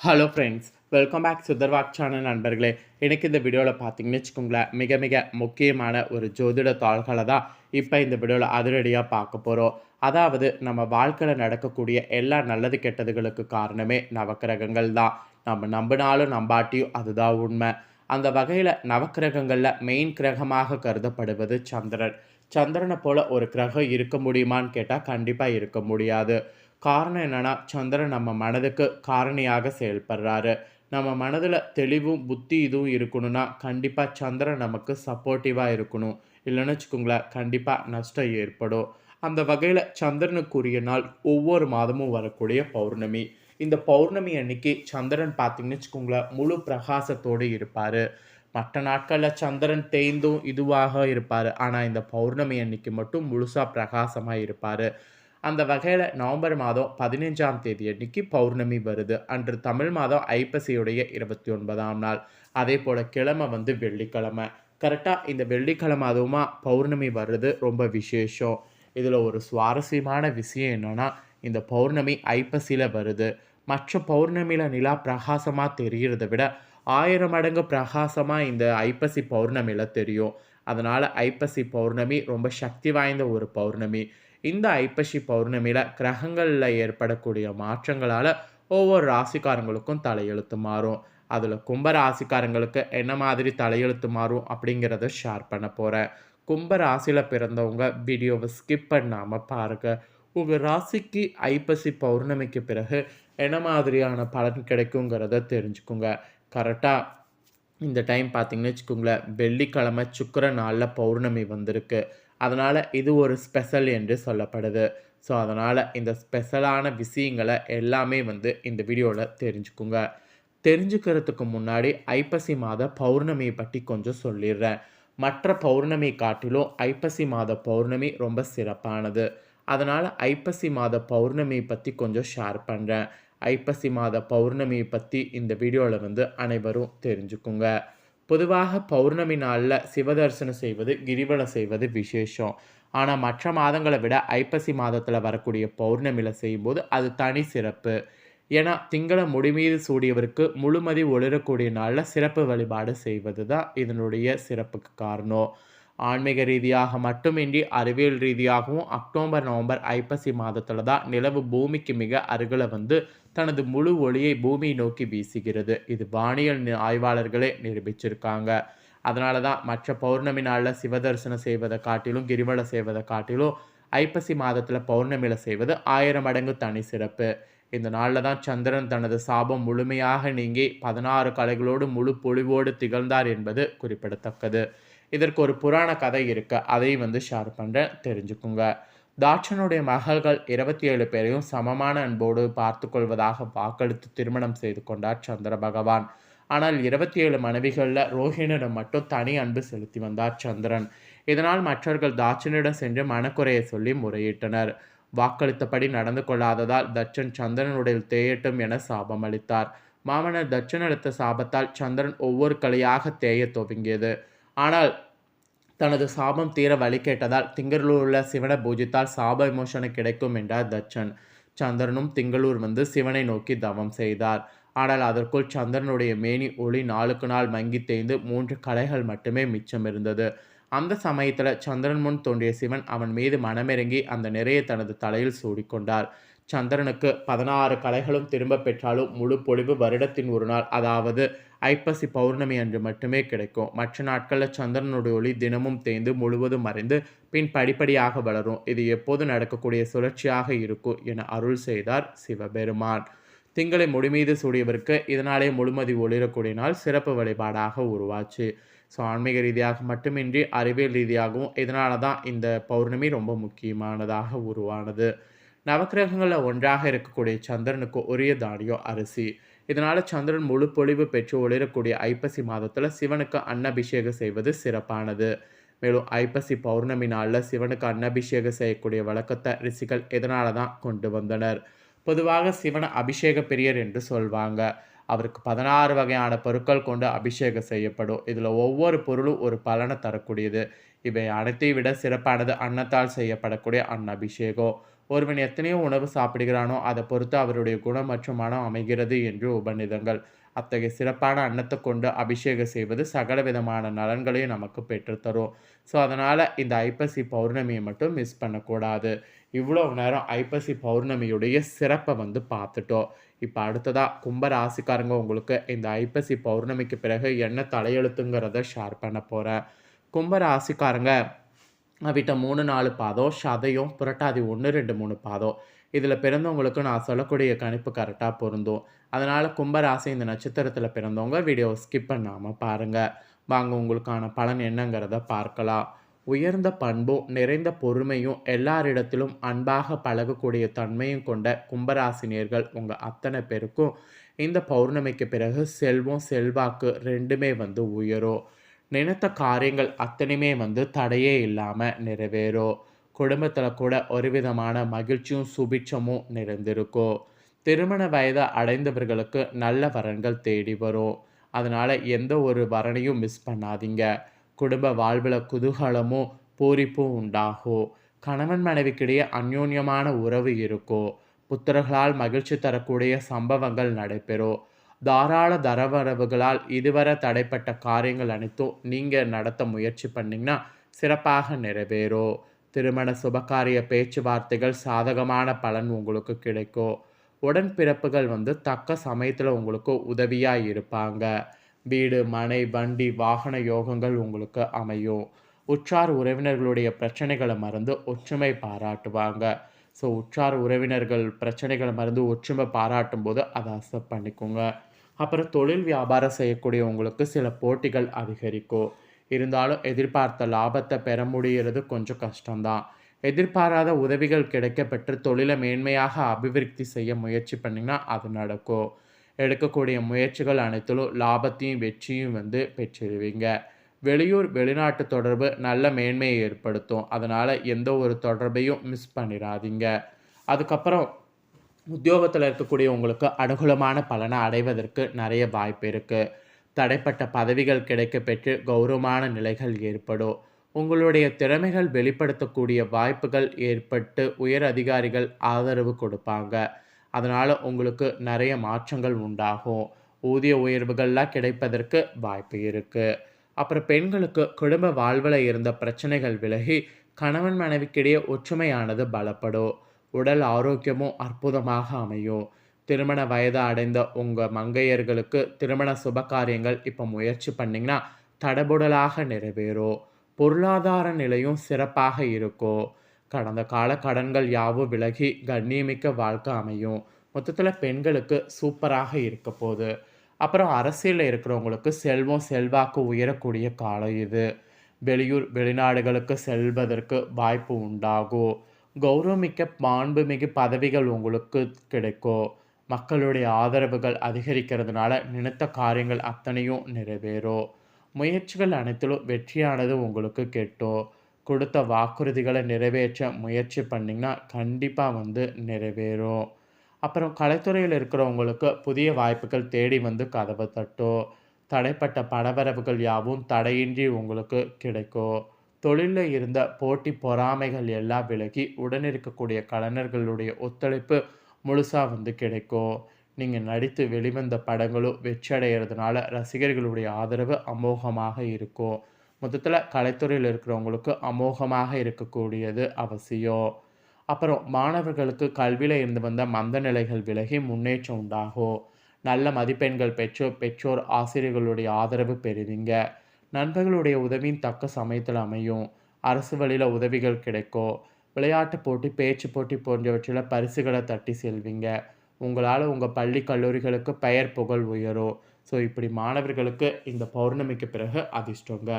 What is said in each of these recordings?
Hello friends welcome back சுதர்வாக் channel நண்பர்களே. எனக்கு இந்த வீடியோவில் பார்த்தீங்கன்னு வச்சுக்கோங்களேன் மிக மிக முக்கியமான ஒரு ஜோதிட தாள்களை தான் இப்போ இந்த வீடியோவில் அதிரடியாக பார்க்க போகிறோம் அதாவது நம்ம வாழ்க்கையில் நடக்கக்கூடிய எல்லா நல்லது கெட்டதுகளுக்கு காரணமே நவக்கிரகங்கள் தான். நம்ம நம்பினாலும் நம்பாட்டியும் அதுதான் உண்மை. அந்த வகையில் நவக்கிரகங்களில் மெயின் கிரகமாக கருதப்படுவது சந்திரன். சந்திரனை போல் ஒரு கிரகம் இருக்க முடியுமான்னு கேட்டால் கண்டிப்பாக இருக்க முடியாது. காரணம் என்னென்னா சந்திரன் நம்ம மனதுக்கு காரணியாக செயல்படுறாரு. நம்ம மனதில் தெளிவும் புத்தி இதுவும் இருக்கணும்னா கண்டிப்பாக சந்திரன் நமக்கு சப்போர்ட்டிவாக இருக்கணும். இல்லைன்னு வச்சுக்கோங்களேன் கண்டிப்பாக நஷ்டம் ஏற்படும். அந்த வகையில் சந்திரனுக்குரிய நாள் ஒவ்வொரு மாதமும் வரக்கூடிய பௌர்ணமி. இந்த பௌர்ணமி அன்னைக்கு சந்திரன் பார்த்திங்கன்னு வச்சுக்கோங்களேன் முழு பிரகாசத்தோடு இருப்பார். மற்ற நாட்களில் சந்திரன் தேய்ந்தும் இதுவாக இருப்பார். ஆனால் இந்த பௌர்ணமி அன்னைக்கு மட்டும் முழுசாக பிரகாசமாக இருப்பார். அந்த வகையில் நவம்பர் மாதம் பதினஞ்சாம் தேதி அன்னைக்கு பௌர்ணமி வருது. அன்று தமிழ் மாதம் ஐப்பசியுடைய இருபத்தி ஒன்பதாம் நாள். அதே போல் கிழமை வந்து வெள்ளிக்கிழமை. கரெக்டாக இந்த வெள்ளிக்கிழமை அதுவுமா பௌர்ணமி வர்றது ரொம்ப விசேஷம். இதில் ஒரு சுவாரஸ்யமான விஷயம் என்னென்னா இந்த பௌர்ணமி ஐப்பசியில் வருது. மற்ற பௌர்ணமியில் நிலா பிரகாசமாக தெரிகிறத விட ஆயிரம் மடங்கு பிரகாசமாக இந்த ஐப்பசி பௌர்ணமியில் தெரியும். அதனால் ஐப்பசி பௌர்ணமி ரொம்ப சக்தி வாய்ந்த ஒரு பௌர்ணமி. இந்த ஐப்பசி பௌர்ணமியில் கிரகங்களில் ஏற்படக்கூடிய மாற்றங்களால் ஒவ்வொரு ராசிக்காரங்களுக்கும் தலையெழுத்து மாறும். அதில் கும்ப ராசிக்காரங்களுக்கு என்ன மாதிரி தலையெழுத்து மாறும் அப்படிங்கிறத ஷேர் பண்ண போகிறேன் கும்ப ராசியில் பிறந்தவங்க வீடியோவை ஸ்கிப் பண்ணாமல் பாருங்கள் உங்கள் ராசிக்கு ஐப்பசி பௌர்ணமிக்கு பிறகு என்ன மாதிரியான பலன் கிடைக்குங்கிறத தெரிஞ்சுக்குங்க. கரெக்டாக இந்த டைம் பார்த்தீங்கன்னு வச்சுக்கோங்களேன் வெள்ளிக்கிழமை சுக்கர நாளில் பௌர்ணமி வந்திருக்கு. அதனால் இது ஒரு ஸ்பெஷல் என்று சொல்லப்படுது. ஸோ அதனால் இந்த ஸ்பெஷலான விஷயங்களை எல்லாமே வந்து இந்த வீடியோவில் தெரிஞ்சுக்குங்க. தெரிஞ்சுக்கிறதுக்கு முன்னாடி ஐப்பசி மாத பௌர்ணமியை பற்றி கொஞ்சம் சொல்லிடுறேன். மற்ற பௌர்ணமி காட்டிலும் ஐப்பசி மாத பௌர்ணமி ரொம்ப சிறப்பானது. அதனால் ஐப்பசி மாத பௌர்ணமியை பற்றி கொஞ்சம் ஷேர் பண்ணுறேன் ஐப்பசி மாத பௌர்ணமியை பற்றி இந்த வீடியோவில் வந்து அனைவரும் தெரிஞ்சுக்குங்க. பொதுவாக பௌர்ணமி நாளில் சிவதர்சனம் செய்வது கிரிவலம் செய்வது விசேஷம். ஆனால் மற்ற மாதங்களை விட ஐப்பசி மாதத்தில் வரக்கூடிய பௌர்ணமியில் செய்யும்போது அது தனி சிறப்பு. ஏன்னா திங்கள முடிமீது சூடியவருக்கு முழுமதி ஒளிரக்கூடிய நாளில் சிறப்பு வழிபாடு செய்வது தான் இதனுடைய சிறப்புக்கு காரணம். ஆன்மீக ரீதியாக மட்டுமின்றி அறிவியல் ரீதியாகவும் அக்டோபர் நவம்பர் ஐப்பசி மாதத்தில் தான் நிலவு பூமிக்கு மிக அருகில் வந்து தனது முழு ஒளியை பூமியை நோக்கி வீசுகிறது. இது வானியல் ஆய்வாளர்களே நிரூபிச்சிருக்காங்க. அதனால தான் மற்ற பௌர்ணமி நாளில் சிவதர்சனம் செய்வதை காட்டிலும் கிரிவலை செய்வதை காட்டிலும் ஐப்பசி மாதத்தில் பௌர்ணமியில் செய்வது ஆயிரம் மடங்கு தனி சிறப்பு. இந்த நாளில் தான் சந்திரன் தனது சாபம் முழுமையாக நீங்கி பதினாறு கலைகளோடு முழு பொழிவோடு திகழ்ந்தார் என்பது குறிப்பிடத்தக்கது. இதற்கு ஒரு புராண கதை இருக்கு. அதையும் வந்து ஷேர் பண்ணுறேன் தெரிஞ்சுக்குங்க. தாட்சனுடைய மகள்கள் இருபத்தி ஏழு பேரையும் சமமான அன்போடு பார்த்து கொள்வதாக வாக்களித்து திருமணம் செய்து கொண்டார் சந்திர பகவான். ஆனால் இருபத்தி ஏழு மனைவிகளில் ரோஹினிடம் மட்டும் தனி அன்பு செலுத்தி வந்தார் சந்திரன். இதனால் மற்றவர்கள் தாட்சனிடம் சென்று மனக்குறையை சொல்லி முறையிட்டனர். வாக்களித்தபடி நடந்து கொள்ளாததால் தட்சன் சந்திரனுடைய தேயட்டும் என சாபம் அளித்தார். மாமனர் தட்சன் அளித்த சாபத்தால் சந்திரன் ஒவ்வொரு கலையாக தேய துவங்கியது. ஆனால் தனது சாபம் தீர வழி கேட்டதால் திங்களூர் உள்ள சிவனை பூஜித்தால் சாப விமோசனம் கிடைக்கும் என்றார் தச்சன் சந்திரனும் திங்களூர் வந்து சிவனை நோக்கி தவம் செய்தார். ஆனால் அதற்குள் சந்திரனுடைய மேனி ஒளி நாளுக்கு நாள் மங்கி தேய்ந்து மூன்று கலைகள் மட்டுமே மிச்சம் இருந்தது. அந்த சமயத்தில் சந்திரன் முன் தோன்றிய சிவன் அவன் மீது மனமிறங்கி அந்த நிறைய தனது தலையில் சூடிக்கொண்டார். சந்திரனுக்கு பதினாறு கலைகளும் திரும்ப பெற்றாலும் முழு பொழிவு வருடத்தின் ஒரு நாள். அதாவது ஐப்பசி பௌர்ணமி அன்று மட்டுமே கிடைக்கும். மற்ற நாட்களில் சந்திரனுடைய ஒளி தினமும் தேய்ந்து முழுவதும் மறைந்து பின் படிப்படியாக வளரும். இது எப்போது நடக்கக்கூடிய சுழற்சியாக இருக்கும் என அருள் செய்தார் சிவபெருமான். திங்களை முடிமீது சூடியவருக்கு இதனாலே முழுமதி ஒளிரக்கூடிய நாள் சிறப்பு வழிபாடாக உருவாச்சு. ஸோ ஆன்மீக ரீதியாக மட்டுமின்றி அறிவியல் ரீதியாகவும் இதனால தான் இந்த பௌர்ணமி ரொம்ப முக்கியமானதாக உருவானது. நவக்கிரகங்களில் ஒன்றாக இருக்கக்கூடிய சந்திரனுக்கு உரிய தானியம் அரிசி. இதனால் சந்திரன் முழு பொழிவு பெற்று ஒளிரக்கூடிய ஐப்பசி மாதத்தில் சிவனுக்கு அன்னபிஷேகம் செய்வது சிறப்பானது. மேலும் ஐப்பசி பௌர்ணமி நாளில் சிவனுக்கு அன்னபிஷேகம் செய்யக்கூடிய வழக்கத்தை ரிஷிகள் இதனால தான் கொண்டு வந்தனர். பொதுவாக சிவன அபிஷேக பிரியர் என்று சொல்வாங்க. அவருக்கு பதினாறு வகையான பொருட்கள் கொண்டு அபிஷேகம் செய்யப்படும். இதில் ஒவ்வொரு பொருளும் ஒரு பலனை தரக்கூடியது. இவை அனைத்தையும் விட சிறப்பானது அன்னத்தால் செய்யப்படக்கூடிய அன்னபிஷேகம். ஒருவன் எத்தனையோ உணவு சாப்பிடுகிறானோ அதை பொறுத்து அவருடைய குணம் மற்றும் மனம் அமைகிறது என்று உபநிதங்கள் அத்தகைய சிறப்பான அன்னத்தை கொண்டு அபிஷேகம் செய்வது சகல விதமான நலன்களையும் நமக்கு பெற்றுத்தரும் ஸோ அதனால் இந்த ஐப்பசி பௌர்ணமியை மட்டும் மிஸ் பண்ணக்கூடாது. இவ்வளோ நேரம் ஐப்பசி பௌர்ணமியுடைய சிறப்பை வந்து பார்த்துட்டோம். இப்போ அடுத்ததாக கும்ப ராசிக்காரங்க உங்களுக்கு இந்த ஐப்பசி பௌர்ணமிக்கு பிறகு என்ன தலையெழுத்துங்கிறத ஷேர் பண்ண போகிறேன் கும்ப ராசிக்காரங்க அவிட்ட மூணு நாலு பாதம் சதையும் புரட்டாதி ஒன்று ரெண்டு மூணு பாதம் இதில் பிறந்தவங்களுக்கு நான் சொல்லக்கூடிய கணிப்பு கரெக்டாக பொருந்தும். அதனால் கும்பராசி இந்த நட்சத்திரத்தில் பிறந்தவங்க வீடியோ ஸ்கிப் பண்ணாமல் பாருங்கள் வாங்க உங்களுக்கான பலன் என்னங்கிறத பார்க்கலாம். உயர்ந்த பண்பும் நிறைந்த பொறுமையும் எல்லாரிடத்திலும் அன்பாக பழகக்கூடிய தன்மையும் கொண்ட கும்பராசினியர்கள் உங்கள் அத்தனை பேருக்கும் இந்த பௌர்ணமிக்கு பிறகு செல்வம் செல்வாக்கு ரெண்டுமே வந்து உயரும். நினைத்த காரியங்கள் அத்தனையுமே வந்து தடையே இல்லாமல் நிறைவேறும் குடும்பத்தில் கூட ஒரு விதமான மகிழ்ச்சியும் சுபிட்சமும் நிறைந்திருக்கும் திருமண வயதை அடைந்தவர்களுக்கு நல்ல வரன்கள் தேடி வரும். அதனால் எந்த ஒரு வரனையும் மிஸ் பண்ணாதீங்க. குடும்ப வாழ்வில் குதூகலமும் பூரிப்பும் உண்டாகும். கணவன் மனைவிக்கிடையே அந்யோன்யமான உறவு இருக்கும் புத்தர்களால் மகிழ்ச்சி தரக்கூடிய சம்பவங்கள் நடைபெறும் தாராள தரவரவுகளால் இதுவரை தடைப்பட்ட காரியங்கள் அனைத்தும் நீங்கள் நடத்த முயற்சி பண்ணிங்கன்னா சிறப்பாக நிறைவேறும் திருமண சுபகாரிய பேச்சுவார்த்தைகள் சாதகமான பலன் உங்களுக்கு கிடைக்கும். உடன்பிறப்புகள் வந்து தக்க சமயத்தில் உங்களுக்கு உதவியாக இருப்பாங்க. வீடு மனை வண்டி வாகன யோகங்கள் உங்களுக்கு அமையும். உற்றார் உறவினர்களுடைய பிரச்சனைகளை மறந்து ஒற்றுமை பாராட்டுவாங்க. ஸோ உற்றார் உறவினர்கள் பிரச்சனைகளை மறந்து ஒற்றுமை பாராட்டும் போது அதை அக்செப்ட் பண்ணிக்கோங்க. அப்புறம் தொழில் வியாபாரம் செய்யக்கூடியவங்களுக்கு சில போட்டிகள் அதிகரிக்கும். இருந்தாலும் எதிர்பார்த்த லாபத்தை பெற முடிகிறது கொஞ்சம் கஷ்டம்தான். எதிர்பாராத உதவிகள் கிடைக்க பெற்று தொழிலை மேன்மையாக அபிவிருத்தி செய்ய முயற்சி பண்ணிங்கன்னா அது நடக்கும். எடுக்கக்கூடிய முயற்சிகள் அனைத்திலும் லாபத்தையும் வெற்றியும் வந்து பெற்றிருவீங்க. வெளியூர் வெளிநாட்டு தொடர்பு நல்ல மேன்மையை ஏற்படுத்தும். அதனால் எந்த ஒரு தொடர்பையும் மிஸ் பண்ணிடாதீங்க அதுக்கப்புறம் உத்தியோகத்தில் இருக்கக்கூடிய உங்களுக்கு அனுகூலமான பலனை அடைவதற்கு நிறைய வாய்ப்பு இருக்குது தடைப்பட்ட பதவிகள் கிடைக்க பெற்று கௌரவமான நிலைகள் ஏற்படும். உங்களுடைய திறமைகள் வெளிப்படுத்தக்கூடிய வாய்ப்புகள் ஏற்பட்டு உயர் அதிகாரிகள் ஆதரவு கொடுப்பாங்க. அதனால் உங்களுக்கு நிறைய மாற்றங்கள் உண்டாகும். ஊதிய உயர்வுகள்லாம் கிடைப்பதற்கு வாய்ப்பு இருக்குது அப்புறம் பெண்களுக்கு குடும்ப வாழ்வில் இருந்த பிரச்சனைகள் விலகி கணவன் மனைவிக்கிடையே ஒற்றுமையானது பலப்படும். உடல் ஆரோக்கியமும் அற்புதமாக அமையும். திருமண வயது அடைந்த உங்கள் மங்கையர்களுக்கு திருமண சுபகாரியங்கள் இப்போ முயற்சி பண்ணிங்கன்னா தடபுடலாக நிறைவேறும். பொருளாதார நிலையும் சிறப்பாக இருக்கும். கடந்த கால கடன்கள் யாவும் விலகி கண்ணியமிக்க வாழ்க்கை அமையும். மொத்தத்தில் பெண்களுக்கு சூப்பராக இருக்க போகுது. அப்புறம் அரசியலில் இருக்கிறவங்களுக்கு செல்வம் செல்வாக்கு உயரக்கூடிய காலம் இது. வெளியூர் வெளிநாடுகளுக்கு செல்வதற்கு வாய்ப்பு உண்டாகும். கௌரவமிக்க மாண்புமிகு பதவிகள் உங்களுக்கு கிடைக்கும் மக்களுடைய ஆதரவுகள் அதிகரிக்கிறதுனால நினைத்த காரியங்கள் அத்தனையும் நிறைவேறும் முயற்சிகள் அனைத்திலும் வெற்றியானது உங்களுக்கு கெட்டும் கொடுத்த வாக்குறுதிகளை நிறைவேற்ற முயற்சி பண்ணிங்கன்னா கண்டிப்பாக வந்து நிறைவேறும் அப்புறம் கலைத்துறையில் இருக்கிறவங்களுக்கு புதிய வாய்ப்புகள் தேடி வந்து கதவை தட்டும் தடைப்பட்ட படவரவுகள் யாவும் தடையின்றி உங்களுக்கு கிடைக்கும் தொழிலில் இருந்த போட்டி பொறாமைகள் எல்லாம் விலகி உடன் இருக்கக்கூடிய கலைஞர்களுடைய ஒத்துழைப்பு முழுசாக வந்து கிடைக்கும். நீங்கள் நடித்து வெளிவந்த படங்களும் வெற்றி அடைகிறதுனால ரசிகர்களுடைய ஆதரவு அமோகமாக இருக்கும். மொத்தத்தில் கலைத்துறையில் இருக்கிறவங்களுக்கு அமோகமாக இருக்கக்கூடியது அவசியம். அப்புறம் மாணவர்களுக்கு கல்வியில் இருந்து வந்த மந்த நிலைகள் விலகி முன்னேற்றம் உண்டாகும். நல்ல மதிப்பெண்கள் பெற்று பெற்றோர் ஆசிரியர்களுடைய ஆதரவு பெறுவீங்க. நண்பர்களுடைய உதவியின் தக்க சமயத்தில் அமையும். அரசு வழியில் உதவிகள் கிடைக்கும் விளையாட்டு போட்டி பேச்சு போட்டி போன்றவற்றில் பரிசுகளை தட்டி செல்வீங்க. உங்களால் உங்கள் பள்ளி கல்லூரிகளுக்கு பெயர் புகழ் உயரும் ஸோ இப்படி மாணவர்களுக்கு இந்த பௌர்ணமிக்கு பிறகு அதிர்ஷ்டங்க.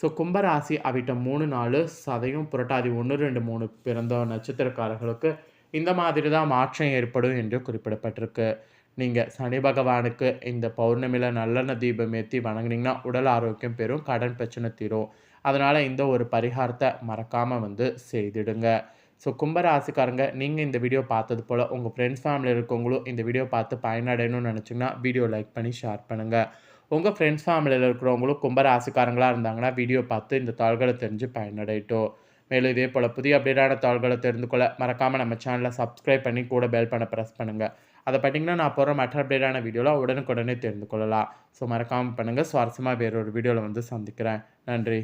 ஸோ கும்பராசி அவிட்ட மூணு நாலு சதையும் புரட்டாதி ஒன்று ரெண்டு மூணு பிறந்த நட்சத்திரக்காரர்களுக்கு இந்த மாதிரி தான் மாற்றம் ஏற்படும் என்று குறிப்பிடப்பட்டிருக்கு. நீங்கள் சனி பகவானுக்கு இந்த பௌர்ணமியில் நல்லெண்ணெய் தீபம் ஏற்றி வணங்கினீங்கன்னா உடல் ஆரோக்கியம் பெறும் கடன் பிரச்சனை தீரும். அதனால் இந்த ஒரு பரிகாரத்தை மறக்காமல் வந்து செய்திடுங்க. ஸோ கும்பராசிக்காரங்க நீங்கள் இந்த வீடியோ பார்த்தது போல் உங்கள் ஃப்ரெண்ட்ஸ் ஃபேமிலியில் இருக்கவங்களும் இந்த வீடியோ பார்த்து பயனடையணும்னு நினச்சிங்கன்னா வீடியோ லைக் பண்ணி ஷேர் பண்ணுங்கள் உங்கள் ஃப்ரெண்ட்ஸ் ஃபேமிலியில் இருக்கிறவங்களும் கும்பராசிக்காரங்களாக இருந்தாங்கன்னா வீடியோ பார்த்து இந்த தாள்களை தெரிஞ்சு பயனடையட்டும். மேலும் இதே போல் புதிய அப்டேட்டான தாள்களை தெரிந்து கொள்ள மறக்காமல் நம்ம சேனலை சப்ஸ்கிரைப் பண்ணி கூட பெல் பண்ண ப்ரெஸ் பண்ணுங்கள் அதை பார்த்தீங்கன்னா நான் போகிற மற்ற அப்டேட்டான வீடியோவில் உடனுக்குடனே தெரிந்து கொள்ளலாம். ஸோ மறக்காமல் பண்ணுங்கள் சுவாரஸ்யமாக வேறொரு வீடியோவில் வந்து சந்திக்கிறேன். நன்றி.